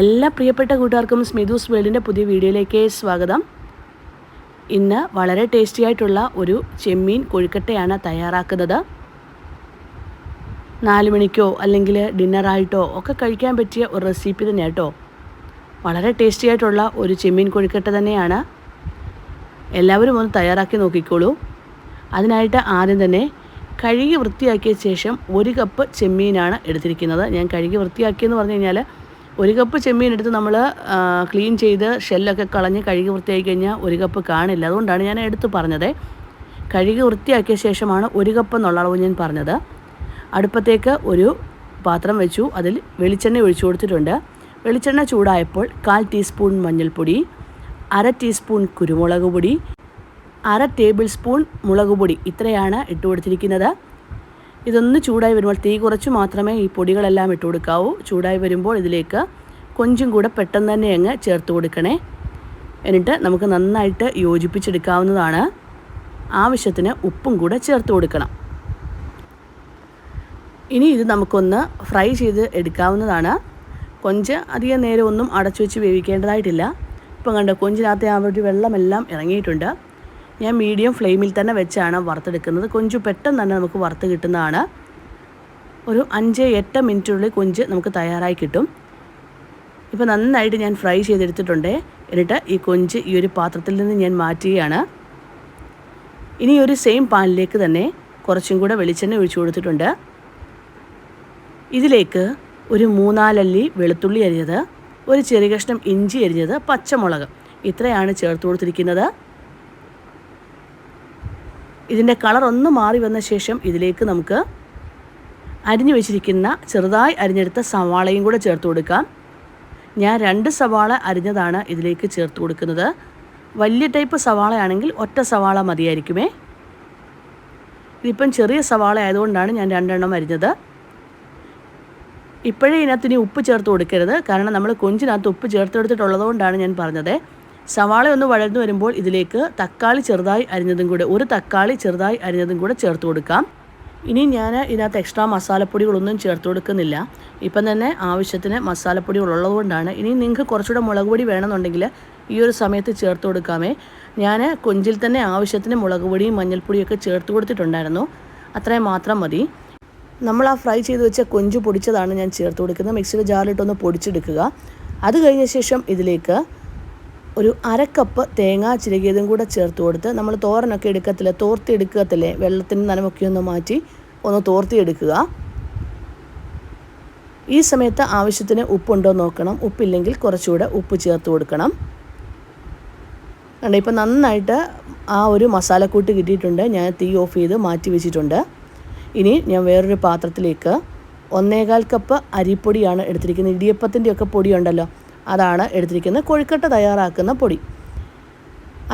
എല്ലാ പ്രിയപ്പെട്ട കൂട്ടുകാർക്കും സ്മിതൂസ് വേൾഡിന്റെ പുതിയ വീഡിയോയിലേക്ക് സ്വാഗതം. ഇന്ന് വളരെ ടേസ്റ്റി ആയിട്ടുള്ള ഒരു ചെമ്മീൻ കൊഴുക്കട്ടയാണ് തയ്യാറാക്കുന്നത്. നാല് മണിക്കോ അല്ലെങ്കിൽ ഡിന്നറായിട്ടോ ഒക്കെ കഴിക്കാൻ പറ്റിയ ഒരു റെസിപ്പി തന്നെ കേട്ടോ. വളരെ ടേസ്റ്റി ആയിട്ടുള്ള ഒരു ചെമ്മീൻ കൊഴുക്കട്ട തന്നെയാണ്. എല്ലാവരും ഒന്ന് തയ്യാറാക്കി നോക്കിക്കോളൂ. അതിനായിട്ട് ആദ്യം തന്നെ കഴുകി വൃത്തിയാക്കിയ ശേഷം ഒരു കപ്പ് ചെമ്മീനാണ് എടുത്തിരിക്കുന്നത്. ഞാൻ കഴുകി വൃത്തിയാക്കിയെന്ന് പറഞ്ഞു കഴിഞ്ഞാൽ ഒരു കപ്പ് ചെമ്മീൻ എടുത്ത് നമ്മൾ ക്ലീൻ ചെയ്ത് ഷെല്ലൊക്കെ കളഞ്ഞ് കഴുകി വൃത്തിയാക്കി കഴിഞ്ഞാൽ ഒരു കപ്പ് കാണില്ല. അതുകൊണ്ടാണ് ഞാൻ എടുത്ത് പറഞ്ഞത്. കഴുകി വൃത്തിയാക്കിയ ശേഷമാണ് ഒരു കപ്പ് എന്നുള്ള അളവ് ഞാൻ പറഞ്ഞത്. അടുപ്പത്തേക്ക് ഒരു പാത്രം വെച്ചു. അതിൽ വെളിച്ചെണ്ണ ഒഴിച്ചു കൊടുത്തിട്ടുണ്ട്. വെളിച്ചെണ്ണ ചൂടായപ്പോൾ കാൽ ടീസ്പൂൺ മഞ്ഞൾപ്പൊടി അര ടീസ്പൂൺ കുരുമുളക് പൊടി അര ടേബിൾ സ്പൂൺ മുളക് പൊടി ഇത്രയാണ് ഇട്ട് കൊടുത്തിരിക്കുന്നത്. ഇതൊന്ന് ചൂടായി വരുമ്പോൾ തീ കുറച്ച് മാത്രമേ ഈ പൊടികളെല്ലാം ഇട്ട് കൊടുക്കാവൂ. ചൂടായി വരുമ്പോൾ ഇതിലേക്ക് കൊഞ്ചും കൂടെ പെട്ടെന്ന് തന്നെ അങ്ങ് ചേർത്ത് കൊടുക്കണേ. എന്നിട്ട് നമുക്ക് നന്നായിട്ട് യോജിപ്പിച്ചെടുക്കാവുന്നതാണ്. ആവശ്യത്തിന് ഉപ്പും കൂടെ ചേർത്ത് കൊടുക്കണം. ഇനി ഇത് നമുക്കൊന്ന് ഫ്രൈ ചെയ്ത് എടുക്കാവുന്നതാണ്. കൊഞ്ച് അധികം നേരം ഒന്നും അടച്ചു വെച്ച് വേവിക്കേണ്ടതായിട്ടില്ല. ഇപ്പം കണ്ടോ കൊഞ്ചിനകത്തെ ആ ഒരു വെള്ളമെല്ലാം ഇറങ്ങിയിട്ടുണ്ട്. ഞാൻ മീഡിയം ഫ്ലെയിമിൽ തന്നെ വെച്ചാണ് വറുത്തെടുക്കുന്നത്. കൊഞ്ച് പെട്ടെന്ന് തന്നെ നമുക്ക് വറുത്ത് കിട്ടുന്നതാണ്. ഒരു അഞ്ച് എട്ട് മിനിറ്റിനുള്ളിൽ കൊഞ്ച് നമുക്ക് തയ്യാറായി കിട്ടും. ഇപ്പോൾ നന്നായിട്ട് ഞാൻ ഫ്രൈ ചെയ്തെടുത്തിട്ടുണ്ട്. എന്നിട്ട് ഈ കൊഞ്ച് ഈ ഒരു പാത്രത്തിൽ നിന്ന് ഞാൻ മാറ്റുകയാണ്. ഇനി ഒരു സെയിം പാനിലേക്ക് തന്നെ കുറച്ചും കൂടെ വെളിച്ചെണ്ണ ഒഴിച്ചു കൊടുത്തിട്ടുണ്ട്. ഇതിലേക്ക് ഒരു മൂന്നാലല്ലി വെളുത്തുള്ളി അരിഞ്ഞത് ഒരു ചെറിയ കഷ്ണം ഇഞ്ചി അരിഞ്ഞത് പച്ചമുളക്. ഇത്രയാണ് ചേർത്ത് കൊടുത്തിരിക്കുന്നത്. ഇതിന്റെ കളർ ഒന്ന് മാറി വന്ന ശേഷം ഇതിലേക്ക് നമുക്ക് അരിഞ്ഞു വെച്ചിരിക്കുന്ന ചെറുതായി അരിഞ്ഞെടുത്ത സവാളയും കൂടെ ചേർത്ത് കൊടുക്കാം. ഞാൻ രണ്ട് സവാള അരിഞ്ഞതാണ് ഇതിലേക്ക് ചേർത്ത് കൊടുക്കുന്നത്. വലിയ ടൈപ്പ് സവാളയാണെങ്കിൽ ഒറ്റ സവാള മതിയായിരിക്കുമേ. ഇതിപ്പം ചെറിയ സവാള ആയതുകൊണ്ടാണ് ഞാൻ രണ്ടെണ്ണം അരിഞ്ഞത്. ഇപ്പോഴേ ഇതിനകത്ത് ഇനി ഉപ്പ് ചേർത്ത് കൊടുക്കരുത്. കാരണം നമ്മൾ കൊഞ്ചിനകത്ത് ഉപ്പ് ചേർത്തെടുത്തിട്ടുള്ളതുകൊണ്ടാണ് ഞാൻ പറഞ്ഞത്. സവാള ഒന്ന് വഴന്നു വരുമ്പോൾ ഇതിലേക്ക് തക്കാളി ചെറുതായി അരിഞ്ഞതും കൂടെ ഒരു തക്കാളി ചെറുതായി അരിഞ്ഞതും കൂടെ ചേർത്ത് കൊടുക്കാം. ഇനി ഞാൻ ഇതിനകത്ത് എക്സ്ട്രാ മസാലപ്പൊടികളൊന്നും ചേർത്ത് കൊടുക്കുന്നില്ല. ഇപ്പം തന്നെ ആവശ്യത്തിന് മസാലപ്പൊടികൾ ഉള്ളതുകൊണ്ടാണ് ഇനി നിങ്ങൾക്ക് കുറച്ചുകൂടെ മുളക് പൊടി വേണമെന്നുണ്ടെങ്കിൽ ഈ ഒരു സമയത്ത് ചേർത്ത് കൊടുക്കാമേ. ഞാൻ കൊഞ്ചിൽ തന്നെ ആവശ്യത്തിന് മുളക് പൊടിയും മഞ്ഞൾപ്പൊടിയൊക്കെ ചേർത്ത് കൊടുത്തിട്ടുണ്ടായിരുന്നു. അത്രയും മാത്രം മതി. നമ്മൾ ആ ഫ്രൈ ചെയ്ത് വെച്ച കൊഞ്ച് പൊടിച്ചതാണ് ഞാൻ ചേർത്ത് കൊടുക്കുന്നത്. മിക്സിയുടെ ജാറിലിട്ടൊന്ന് പൊടിച്ചെടുക്കുക. അത് കഴിഞ്ഞ ശേഷം ഇതിലേക്ക് ഒരു അരക്കപ്പ് തേങ്ങ ചിരകിയതും കൂടെ ചേർത്ത് കൊടുത്ത് നമ്മൾ തോരനൊക്കെ എടുക്കത്തില്ല തോർത്തി എടുക്കത്തില്ലേ വെള്ളത്തിന് നനമൊക്കെ ഒന്ന് മാറ്റി ഒന്ന് തോർത്തി എടുക്കുക. ഈ സമയത്ത് ആവശ്യത്തിന് ഉപ്പുണ്ടോ നോക്കണം. ഉപ്പില്ലെങ്കിൽ കുറച്ചുകൂടെ ഉപ്പ് ചേർത്ത് കൊടുക്കണം. കണ്ടോ ഇപ്പം നന്നായിട്ട് ആ ഒരു മസാലക്കൂട്ട് കിട്ടിയിട്ടുണ്ട്. ഞാൻ തീ ഓഫ് ചെയ്ത് മാറ്റി വെച്ചിട്ടുണ്ട്. ഇനി ഞാൻ വേറൊരു പാത്രത്തിലേക്ക് ഒന്നേകാൽ കപ്പ് അരിപ്പൊടിയാണ് എടുത്തിരിക്കുന്നത്. ഇടിയപ്പത്തിന്റെയൊക്കെ പൊടിയുണ്ടല്ലോ അതാണ് എടുത്തിരിക്കുന്നത് കൊഴുക്കട്ട തയ്യാറാക്കുന്ന പൊടി.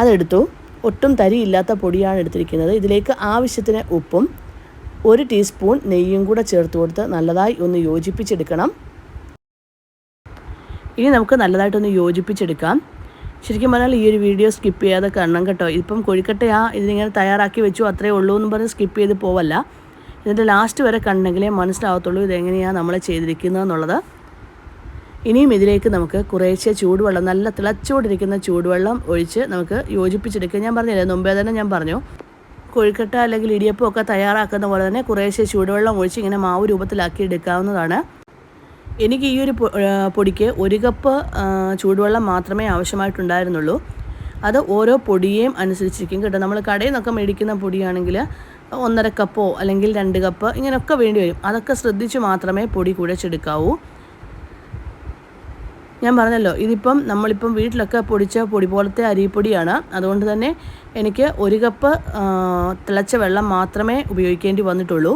അതെടുത്തു. ഒട്ടും തരിയില്ലാത്ത പൊടിയാണ് എടുത്തിരിക്കുന്നത്. ഇതിലേക്ക് ആവശ്യത്തിന് ഉപ്പും ഒരു ടീസ്പൂൺ നെയ്യും കൂടെ ചേർത്ത് കൊടുത്ത് നല്ലതായി ഒന്ന് യോജിപ്പിച്ചെടുക്കണം. ഇനി നമുക്ക് നല്ലതായിട്ടൊന്ന് യോജിപ്പിച്ചെടുക്കാം. ശരിക്കും പറഞ്ഞാൽ ഈ ഒരു വീഡിയോ സ്കിപ്പ് ചെയ്യാതെ കാണണം കേട്ടോ. ഇപ്പം കൊഴുക്കട്ടയാ ഇതിനിങ്ങനെ തയ്യാറാക്കി വെച്ചു അത്രേ ഉള്ളൂ എന്ന് പറഞ്ഞ് സ്കിപ്പ് ചെയ്ത് പോവല്ല. ഇതിന്റെ ലാസ്റ്റ് വരെ കണ്ടെങ്കിലേ മനസ്സിലാവത്തുള്ളൂ ഇതെങ്ങനെയാണ് നമ്മൾ ചെയ്തിരിക്കുന്നത് എന്നുള്ളത് ഇനിയും ഇതിലേക്ക് നമുക്ക് കുറേശ്ശെ ചൂടുവെള്ളം നല്ല തിളച്ചുകൊണ്ടിരിക്കുന്ന ചൂടുവെള്ളം ഒഴിച്ച് നമുക്ക് യോജിപ്പിച്ചെടുക്കുക ഞാൻ പറഞ്ഞില്ലേ മുമ്പേ തന്നെ ഞാൻ പറഞ്ഞു കൊഴുക്കട്ട അല്ലെങ്കിൽ ഇടിയപ്പം ഒക്കെ തയ്യാറാക്കുന്ന പോലെ തന്നെ കുറേശ്ശെ ചൂടുവെള്ളം ഒഴിച്ച് ഇങ്ങനെ മാവ് രൂപത്തിലാക്കി എടുക്കാവുന്നതാണ്. എനിക്ക് ഈ ഒരു പൊടിക്ക് ഒരു കപ്പ് ചൂടുവെള്ളം മാത്രമേ ആവശ്യമായിട്ടുണ്ടായിരുന്നുള്ളൂ. അത് ഓരോ പൊടിയേയും അനുസരിച്ചിരിക്കും കേട്ടോ. നമ്മൾ കടയിൽ നിന്നൊക്കെ മേടിക്കുന്ന പൊടിയാണെങ്കിൽ ഒന്നര കപ്പോ അല്ലെങ്കിൽ രണ്ട് കപ്പ് ഇങ്ങനെയൊക്കെ വേണ്ടി വരും. അതൊക്കെ ശ്രദ്ധിച്ച് മാത്രമേ പൊടി കുഴച്ചെടുക്കാവൂ ഞാൻ പറഞ്ഞല്ലോ ഇതിപ്പം നമ്മളിപ്പം വീട്ടിലൊക്കെ പൊടിച്ച പൊടി പോലത്തെ അരിപ്പൊടിയാണ്. അതുകൊണ്ട് തന്നെ എനിക്ക് ഒരു കപ്പ് തിളച്ച വെള്ളം മാത്രമേ ഉപയോഗിക്കേണ്ടി വന്നിട്ടുള്ളൂ.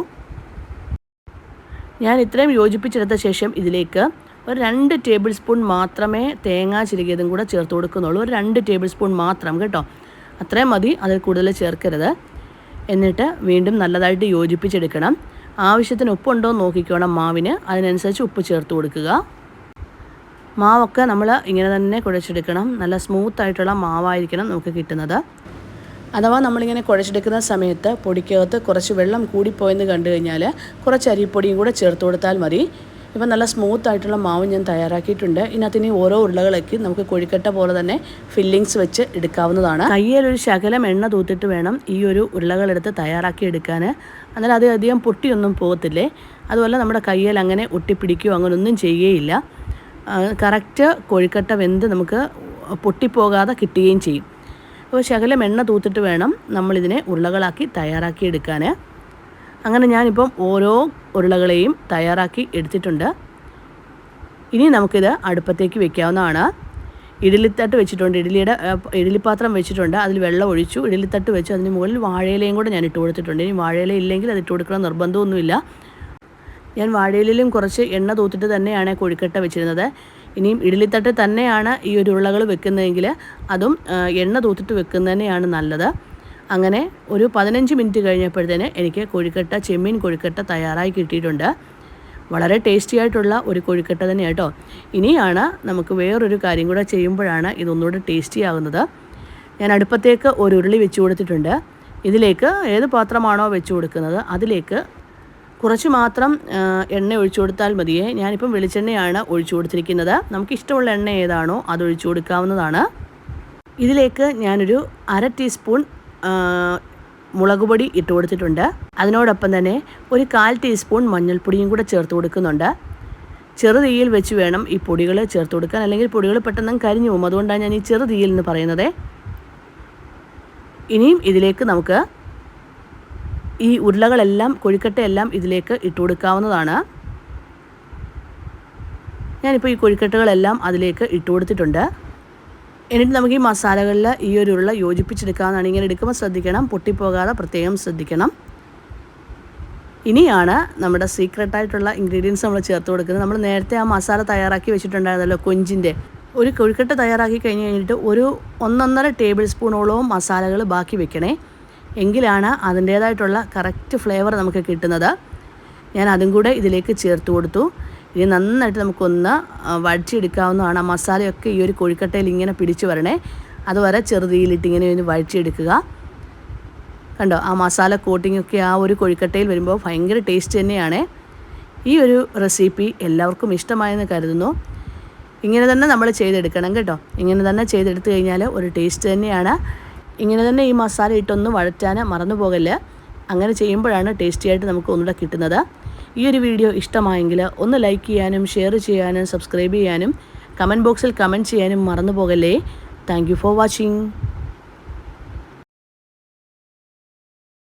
ഞാൻ ഇത്രയും യോജിപ്പിച്ചെടുത്ത ശേഷം ഇതിലേക്ക് ഒരു രണ്ട് ടേബിൾ സ്പൂൺ മാത്രമേ തേങ്ങാ ചിരകിയതും കൂടെ ചേർത്ത് കൊടുക്കുന്നുള്ളൂ. ഒരു രണ്ട് ടേബിൾ സ്പൂൺ മാത്രം കേട്ടോ. അത്രയും മതി അതിൽ കൂടുതൽ ചേർക്കരുത്. എന്നിട്ട് വീണ്ടും നല്ലതായിട്ട് യോജിപ്പിച്ചെടുക്കണം. ആവശ്യത്തിന് ഉപ്പുണ്ടോ നോക്കിക്കോണം മാവിന്. അതിനനുസരിച്ച് ഉപ്പ് ചേർത്ത് കൊടുക്കുക. മാവൊക്കെ നമ്മൾ ഇങ്ങനെ തന്നെ കുഴച്ചെടുക്കണം. നല്ല സ്മൂത്ത് ആയിട്ടുള്ള മാവായിരിക്കണം നമുക്ക് കിട്ടുന്നത്. അഥവാ നമ്മളിങ്ങനെ കുഴച്ചെടുക്കുന്ന സമയത്ത് പൊടിക്കകത്ത് കുറച്ച് വെള്ളം കൂടിപ്പോയെന്ന് കണ്ടു കഴിഞ്ഞാൽ കുറച്ച് അരിപ്പൊടിയും കൂടെ ചേർത്ത് കൊടുത്താൽ മതി. ഇപ്പം നല്ല സ്മൂത്ത് ആയിട്ടുള്ള മാവ് ഞാൻ തയ്യാറാക്കിയിട്ടുണ്ട്. ഇതിനകത്ത് ഇനി ഓരോ ഉരുളകളൊക്കെ നമുക്ക് കൊഴിക്കട്ട പോലെ തന്നെ ഫില്ലിങ്സ് വെച്ച് എടുക്കാവുന്നതാണ്. ഒരു ശകലം എണ്ണ തൂത്തിട്ട് വേണം ഈ ഒരു ഉരുളകളെടുത്ത് തയ്യാറാക്കി എടുക്കാൻ അന്നേരം അത് അധികം പൊട്ടിയൊന്നും പോകത്തില്ലേ? അതുപോലെ നമ്മുടെ കയ്യിൽ അങ്ങനെ ഒട്ടിപ്പിടിക്കുകയോ അങ്ങനെയൊന്നും ചെയ്യുകയില്ല കറക്റ്റ് കോഴിക്കട്ട വെന്ത് നമുക്ക് പൊട്ടിപ്പോകാതെ കിട്ടുകയും ചെയ്യും. അപ്പോൾ ശകലം എണ്ണ തൂത്തിട്ട് വേണം നമ്മളിതിനെ ഉരുളകളാക്കി തയ്യാറാക്കി എടുക്കാൻ അങ്ങനെ ഞാനിപ്പം ഓരോ ഉരുളകളെയും തയ്യാറാക്കി എടുത്തിട്ടുണ്ട്. ഇനി നമുക്കിത് അടുപ്പത്തേക്ക് വെക്കാവുന്നതാണ്. ഇഡലിത്തട്ട് വെച്ചിട്ടുണ്ട് ഇഡലിയുടെ ഇഡലിപ്പാത്രം വെച്ചിട്ടുണ്ട് അതിൽ വെള്ളം ഒഴിച്ചു ഇഡലിത്തട്ട് വെച്ച് അതിന് മുകളിൽ വാഴയിലയും കൂടെ ഞാൻ ഇട്ട് കൊടുത്തിട്ടുണ്ട്. ഇനി വാഴയില ഇല്ലെങ്കിൽ അത് ഇട്ട് കൊടുക്കണം നിർബന്ധമൊന്നുമില്ല. ഞാൻ വാഴയിലും കുറച്ച് എണ്ണ തൂത്തിട്ട് തന്നെയാണ് കൊഴുക്കട്ട വെച്ചിരുന്നത്. ഇനിയും ഇഡലിത്തട്ട് തന്നെയാണ് ഈ ഒരു ഉരുളകൾ വെക്കുന്നതെങ്കിൽ അതും എണ്ണ തൂത്തിട്ട് വെക്കുന്നത് തന്നെയാണ് നല്ലത്. അങ്ങനെ ഒരു പതിനഞ്ച് മിനിറ്റ് കഴിഞ്ഞപ്പോഴത്തേന് എനിക്ക് കൊഴുക്കട്ട ചെമ്മീൻ കൊഴുക്കട്ട തയ്യാറായി കിട്ടിയിട്ടുണ്ട്. വളരെ ടേസ്റ്റി ആയിട്ടുള്ള ഒരു കൊഴുക്കട്ട തന്നെ കേട്ടോ. ഇനിയാണ് നമുക്ക് വേറൊരു കാര്യം കൂടെ ചെയ്യുമ്പോഴാണ് ഇതൊന്നുകൂടെ ടേസ്റ്റി ആകുന്നത്. ഞാൻ അടുപ്പത്തേക്ക് ഒരു ഉരുളി വെച്ച് കൊടുത്തിട്ടുണ്ട്. ഇതിലേക്ക് ഏത് പാത്രമാണോ വെച്ച് കൊടുക്കുന്നത് അതിലേക്ക് കുറച്ച് മാത്രം എണ്ണ ഒഴിച്ചു കൊടുത്താൽ മതിയേ. ഞാനിപ്പം വെളിച്ചെണ്ണയാണ് ഒഴിച്ചു കൊടുത്തിരിക്കുന്നത്. നമുക്ക് ഇഷ്ടമുള്ള എണ്ണ ഏതാണോ അത് ഒഴിച്ചു കൊടുക്കാവുന്നതാണ്. ഇതിലേക്ക് ഞാനൊരു അര ടീസ്പൂൺ മുളക് പൊടി ഇട്ട് കൊടുത്തിട്ടുണ്ട്. അതിനോടൊപ്പം തന്നെ ഒരു കാൽ ടീസ്പൂൺ മഞ്ഞൾപ്പൊടിയും കൂടെ ചേർത്ത് കൊടുക്കുന്നുണ്ട്. ചെറു തീയിൽ വെച്ച് വേണം ഈ പൊടികൾ ചേർത്ത് കൊടുക്കാൻ. അല്ലെങ്കിൽ പൊടികൾ പെട്ടെന്ന് കരിഞ്ഞു പോകും. അതുകൊണ്ടാണ് ഞാൻ ഈ ചെറു തീയിൽ എന്ന് പറയുന്നത്. ഇനിയും ഇതിലേക്ക് നമുക്ക് ഈ ഉരുളകളെല്ലാം കൊഴുക്കട്ടയെല്ലാം ഇതിലേക്ക് ഇട്ട് കൊടുക്കാവുന്നതാണ്. ഞാനിപ്പോൾ ഈ കൊഴിക്കട്ടകളെല്ലാം അതിലേക്ക് ഇട്ട് കൊടുത്തിട്ടുണ്ട്. എന്നിട്ട് നമുക്ക് ഈ മസാലകളിൽ ഈ ഒരു ഉരുള യോജിപ്പിച്ചെടുക്കാവുന്നതാണ്. ഇങ്ങനെ എടുക്കുമ്പോൾ ശ്രദ്ധിക്കണം പൊട്ടിപ്പോകാതെ പ്രത്യേകം ശ്രദ്ധിക്കണം. ഇനിയാണ് നമ്മുടെ സീക്രട്ടായിട്ടുള്ള ഇൻഗ്രീഡിയൻസ് നമ്മൾ ചേർത്ത് കൊടുക്കുന്നത്. നമ്മൾ നേരത്തെ ആ മസാല തയ്യാറാക്കി വെച്ചിട്ടുണ്ടായിരുന്നല്ലോ കൊഞ്ചിന്റെ ഒരു കൊഴുക്കട്ട തയ്യാറാക്കി കഴിഞ്ഞ് കഴിഞ്ഞിട്ട് ഒരു ഒന്നൊന്നര ടേബിൾ സ്പൂണോളവും മസാലകൾ ബാക്കി വെക്കണേ. എങ്കിലാണ് അതിന്റേതായിട്ടുള്ള കറക്റ്റ് ഫ്ലേവർ നമുക്ക് കിട്ടുന്നത്. ഞാൻ അതും കൂടെ ഇതിലേക്ക് ചേർത്ത് കൊടുത്തു. ഇനി നന്നായിട്ട് നമുക്കൊന്ന് വഴിച്ചെടുക്കാവുന്നതാണ് ആ മസാലയൊക്കെ ഈ ഒരു കോഴിക്കട്ടയിൽ ഇങ്ങനെ പിടിച്ചു വരണേ. അതുവരെ ചെറുതീയിലിട്ട് ഇങ്ങനെ ഒന്ന് വഴിച്ചെടുക്കുക കണ്ടോ ആ മസാല കോട്ടിങ്ങൊക്കെ ആ ഒരു കോഴിക്കട്ടയിൽ വരുമ്പോൾ ഭയങ്കര ടേസ്റ്റ് തന്നെയാണ്. ഈ ഒരു റെസിപ്പി എല്ലാവർക്കും ഇഷ്ടമായെന്ന് കരുതുന്നു. ഇങ്ങനെ തന്നെ നമ്മൾ ചെയ്തെടുക്കണം കേട്ടോ. ഇങ്ങനെ തന്നെ ചെയ്തെടുത്തു കഴിഞ്ഞാൽ ഒരു ടേസ്റ്റ് തന്നെയാണ്. ഇങ്ങനെ തന്നെ ഈ മസാല ഇട്ടൊന്ന് വഴറ്റാൻ മറന്നു പോകല്ല? അങ്ങനെ ചെയ്യുമ്പോഴാണ് ടേസ്റ്റി ആയിട്ട് നമുക്ക് ഒന്നുകൂടെ കിട്ടുന്നത്. ഈ ഒരു വീഡിയോ ഇഷ്ടമായെങ്കിൽ ഒന്ന് ലൈക്ക് ചെയ്യാനും ഷെയർ ചെയ്യാനും സബ്സ്ക്രൈബ് ചെയ്യാനും കമന്റ് ബോക്സിൽ കമന്റ് ചെയ്യാനും മറന്നു പോകല്ലേ? Thank for watching